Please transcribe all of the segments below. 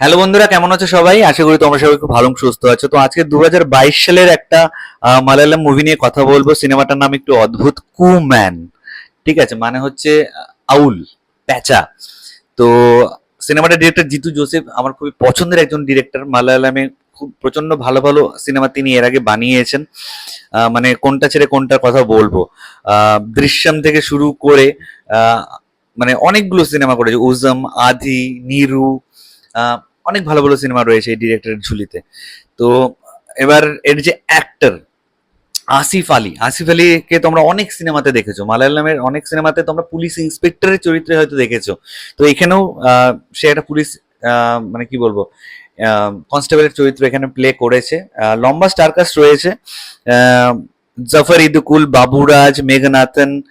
Hello বন্ধুরা, কেমন আছো সবাই? আশা করি তোমরা সবাই খুব ভালো সুস্থ আছো। তো আজকে দু হাজার বাইশ সালের একটা মালায়ালাম মুভি নিয়ে কথা বলব। সিনেমাটার নাম একটু অদ্ভুত কুম্যান ঠিক আছে? মানে হচ্ছে আউল, প্যাচা। তো সিনেমাটার ডিরেক্টর জিতু জোসেফ, আমার খুবই পছন্দের একজন ডিরেক্টর মালায়ালামে খুব প্রচণ্ড ভালো ভালো সিনেমা তিনি এর আগে বানিয়েছেন। মানে কোনটা ছেড়ে কোনটার কথা বলব। দৃশ্যম থেকে শুরু করে মানে অনেকগুলো সিনেমা করেছে। উজম, আধি, নিরু অনেক ভালো ভালো সিনেমা রয়েছে এই ডিরেক্টরের ঝুলিতে। তো এবার এর যে অ্যাক্টর আসিফ আলী। আসিফ আলীকে তোমরা অনেক সিনেমাতে দেখেছ। মালায়ালামের অনেক সিনেমাতে তোমরা পুলিশ ইন্সপেক্টরের চরিত্রে হয়তো দেখেছ। তো এখানেও সে একটা পুলিশ মানে কি বলব কনস্টেবলের চরিত্র এখানে প্লে করেছে। লম্বা স্টারকাস্ট রয়েছে। জাফর ইদুকুল বাবুরাজ মেঘনাথন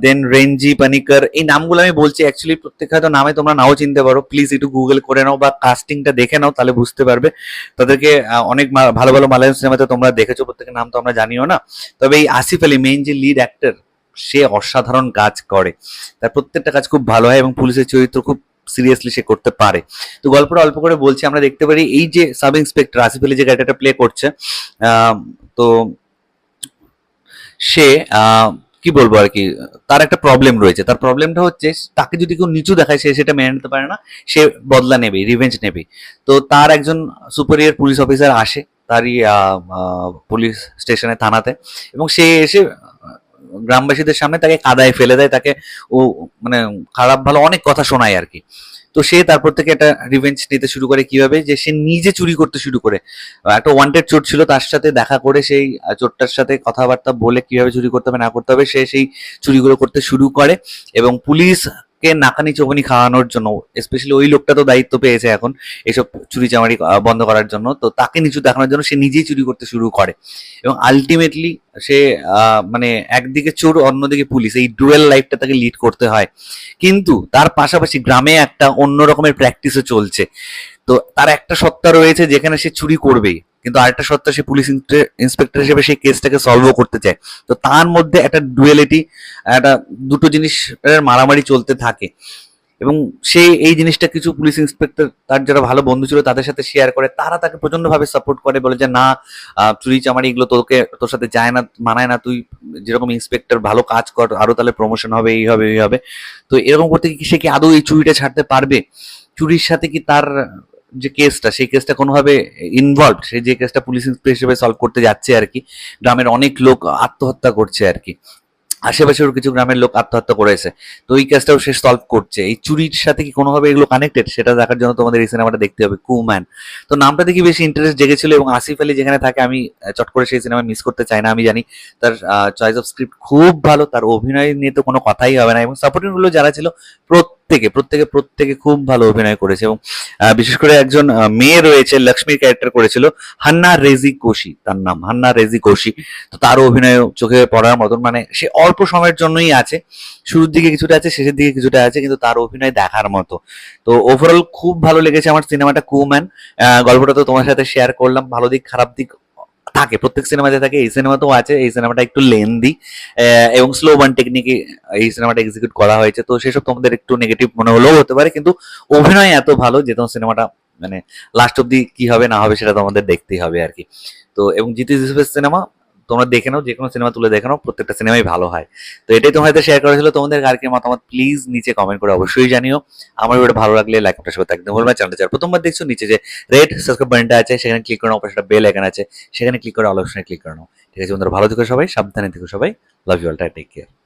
দেন রেঞ্জি পানিকর এই নামগুলো আমি বলছি অ্যাকচুয়ালি প্রত্যেক হয়তো নামে তোমরা নাও চিনতে পারো। প্লিজ একটু গুগল করে নাও বা কাস্টিংটা দেখে নাও, তাহলে বুঝতে পারবে। তাদেরকে অনেক মা- ভালো ভালো মালায়ালাম সিনেমাতে তোমরা দেখেছ, প্রত্যেকের নাম তো আমরা জানিও না। তবে এই আসিফ আলী মেইন যে লিড অ্যাক্টর সে অসাধারণ কাজ করে। তার প্রত্যেকটা কাজ খুব ভালো হয় এবং পুলিশের চরিত্র খুব সিরিয়াসলি সে করতে পারে। তো গল্পটা অল্প করে বলছি, আমরা দেখতে পারি, এই যে সাব ইন্সপেক্টর আসিফ আলী যে ক্যারেক্টারটা প্লে করছে তো সে কি বলব আর কি, তার একটা প্রবলেম রয়েছে। তার প্রবলেমটা হচ্ছে, তাকে যদি কেউ নিচু দেখায়, সে সেটা মেনে নিতে পারে না, সে বদলা নেবে রিভেঞ্জ নেবে। তো তার একজন সুপারিয়ার পুলিশ অফিসার আসে, তারই পুলিশ স্টেশনে থানাতে, এবং সে এসে গ্রামবাসীদের সামনে তাকে কাদায় ফেলে দেয়, তাকে ও মানে খারাপ ভালো অনেক কথা শোনায় আর কি। তো সে তারপর থেকে একটা রিভেঞ্জ নিতে শুরু করে কীভাবে? যে সে নিজে চুরি করতে শুরু করে। একটা ওয়ান্টেড চোর ছিল, তার সাথে দেখা করে সেই চোরটার সাথে কথাবার্তা বলে কীভাবে চুরি করতে হবে, না করতে হবে, সে সেই চুরিগুলো করতে শুরু করে। এবং পুলিশকে নাকানি চোখানি খাওয়ানোর জন্য স্পেশালি ওই লোকটা তো দায়িত্ব পেয়েছে এখন, এসব চুরি চামারি বন্ধ করার জন্য। তো তাকে নিচু দেখানোর জন্য সে নিজেই চুরি করতে শুরু করে। এবং আলটিমেটলি সে মানে একদিকে চোর, অন্যদিকে পুলিশ, এই ডুয়েল লাইফটা তাকে লিড করতে হয়। কিন্তু তার পাশাপাশি গ্রামে একটা অন্য রকমের প্র্যাকটিসও চলছে। তো তার একটা সত্তা রয়েছে যেখানে সে চুরি করবেই। কিন্তু আরেকটা সত্তা সে পুলিশ ইন্সপেক্টর হিসেবে সেই কেসটাকে সলভও করতে চায়। তো তার মধ্যে একটা ডুয়েলিটি একটা দুটো জিনিস মারামারি চলতে থাকে। এবং সে এই জিনিসটা কিছু পুলিশ ইন্সপেক্টর তার যারা ভালো বন্ধু ছিল, তাদের সাথে শেয়ার করে, তারা তাকে প্রচণ্ড ভাবে সাপোর্ট করে, বলে যে, না চুরি চামারি এগুলো তোকে, তোর সাথে যায় না, মানায় না, তুই যেরকম ইন্সপেক্টর ভালো কাজ কর, আরও তাহলে প্রমোশন হবে, এই হবে এই হবে। তো এরকম করতে কি সে কি আদৌ এই চুরিটা ছাড়তে পারবে? চুরির সাথে কি তার যে কেসটা সেই কেসটা কোনোভাবে ইনভলভ সেই যে কেসটা পুলিশ ইন্সপেক্টর হিসেবে সলভ করতে যাচ্ছে আর কি, গ্রামের অনেক লোক আত্মহত্যা করছে আর কি। আশেপাশেও কিছু গ্রামের লোক আত্মহত্যা করেছে। তো এই কাজটাও সে সলভ করছে। এই চুরির সাথে কি কোনোভাবে এগুলো কানেক্টেড সেটা দেখার জন্য তোমাদের এই সিনেমাটা দেখতে হবে। কুম্যান তো নামটা দেখি বেশি ইন্টারেস্ট জেগেছিল এবং আসিফ আলী যেখানে থাকে, আমি চট করে সেই সিনেমা মিস করতে চাই না, আমি জানি। তার চয়েস অফ স্ক্রিপ্ট খুব ভালো, তার অভিনয় নিয়ে তো কোনো কথাই হবে না এবং সাপোর্টিং যারা ছিল, প্রত্যেকে প্রত্যেকে প্রত্যেকে প্রত্যেকে খুব ভালো অভিনয় করেছে এবং বিশেষ করে একজন মেয়ে রয়েছে, লক্ষ্মীর ক্যারেক্টার করেছিল, হান্না রেজি কোশি তার নাম, হান্না রেজি কোশি তো তার অভিনয় চোখে পড়ার মতন মানে সে অল্প সময়ের জন্যই আছে, শুরুর দিকে কিছুটা আছে, শেষের দিকে কিছুটা আছে, কিন্তু তার অভিনয় দেখার মতো। তো ওভারঅল খুব ভালো লেগেছে আমার সিনেমাটা কুম্যান গল্পটা তো তোমার সাথে শেয়ার করলাম, ভালো দিক, খারাপ দিক থাকে, প্রত্যেক সিনেমাতে থাকে, এই সিনেমাতেও আছে, এই সিনেমাটা একটু লেন্দি এবং স্লো বান টেকনিকে এই সিনেমাটা এক্সিকিউট করা হয়েছে। তো সেসব তোমাদের একটু নেগেটিভ মনে হলেও হতে পারে, কিন্তু অভিনয় এত ভালো যে তোমার সিনেমাটা মানে লাস্ট অব্দি কি হবে না হবে সেটা তোমাদের দেখতেই হবে আর কি। তো, এবং জিতু ইউসুফের সিনেমা তোমরা দেখে নাও যে কোনো সিনেমা তুলে দেখে নাও, প্রত্যেকটা সিনেমাই ভালো হয়। তো এটাই সাথে শেয়ার করেছিল তোমাদের আর মতামত? প্লিজ নিচে কমেন্ট করে অবশ্যই জানিও। আমার ভিডিও ভালো লাগলে লাইক করতে সাথে একদম ভুলবেন চ্যানেলটা যারা প্রথমবার দেখছ, নিচে যে রেড সাবস্ক্রাইব বাটনটা আছে, সেখানে ক্লিক করে একটা বেল আইকন আছে, সেখানে ক্লিক করে অল অপশনে ক্লিক করে ঠিক আছে বন্ধুরা, ভালো থেকো সবাই, সাবধানে থেকো সবাই। Love you all take care